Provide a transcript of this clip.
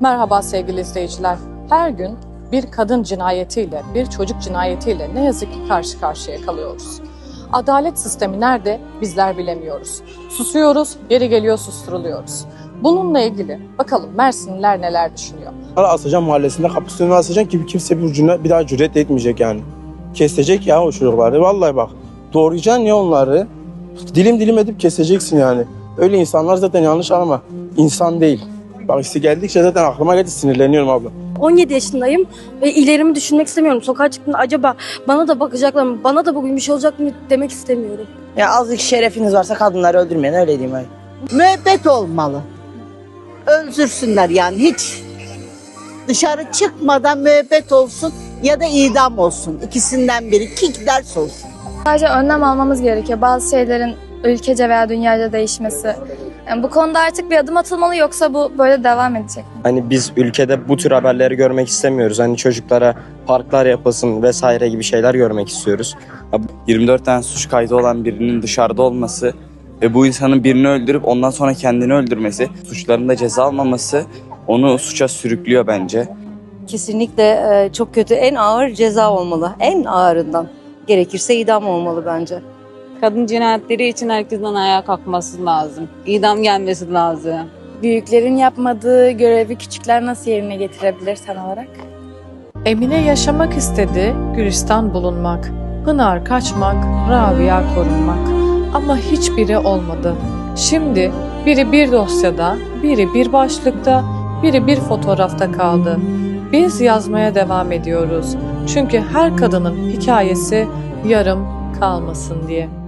Merhaba sevgili izleyiciler. Her gün bir kadın cinayetiyle, bir çocuk cinayetiyle ne yazık ki karşı karşıya kalıyoruz. Adalet sistemi nerede bizler bilemiyoruz. Susuyoruz, geri geliyor susturuluyoruz. Bununla ilgili bakalım Mersinliler neler düşünüyor. Asacağım mahallesinde kapısını asacaksın ki kimse bir ucuna bir daha cüret etmeyecek yani. Kesecek ya o çocukları. Vallahi bak doğrayacaksın ya onları. Dilim dilim edip keseceksin yani. Öyle insanlar zaten yanlış anlama. İnsan değil. Bak işte geldikçe zaten aklıma geldi sinirleniyorum abla. 17 yaşındayım ve ilerimi düşünmek istemiyorum. Sokağa çıktığımda acaba bana da bakacaklar mı, bana da bugün bir şey olacak mı demek istemiyorum. Ya azıcık şerefiniz varsa kadınları öldürmeyin öyle diyeyim öyle. müebbet olmalı. Öldürsünler yani hiç dışarı çıkmadan müebbet olsun ya da idam olsun. İkisinden biri ki ders olsun. Sadece önlem almamız gerekiyor. Bazı şeylerin ülkece veya dünyaca değişmesi. Yani bu konuda artık bir adım atılmalı yoksa bu böyle devam edecek. Hani biz ülkede bu tür haberleri görmek istemiyoruz. Hani çocuklara parklar yapılsın vesaire gibi şeyler görmek istiyoruz. 24 tane suç kaydı olan birinin dışarıda olması ve bu insanın birini öldürüp ondan sonra kendini öldürmesi, suçlarında ceza almaması onu suça sürüklüyor bence. Kesinlikle e, çok kötü. En ağır ceza olmalı. En ağırından. Gerekirse idam olmalı bence. Kadın cinayetleri için herkesin ayağa kalkması lazım. İdam gelmesi lazım. Büyüklerin yapmadığı görevi küçükler nasıl yerine getirebilir tam olarak? Emine yaşamak istedi, Gülistan bulunmak. Pınar kaçmak, Rabia korunmak. Ama hiçbiri olmadı. Şimdi biri bir dosyada, biri bir başlıkta, biri bir fotoğrafta kaldı. Biz yazmaya devam ediyoruz. Çünkü her kadının hikayesi yarım kalmasın diye.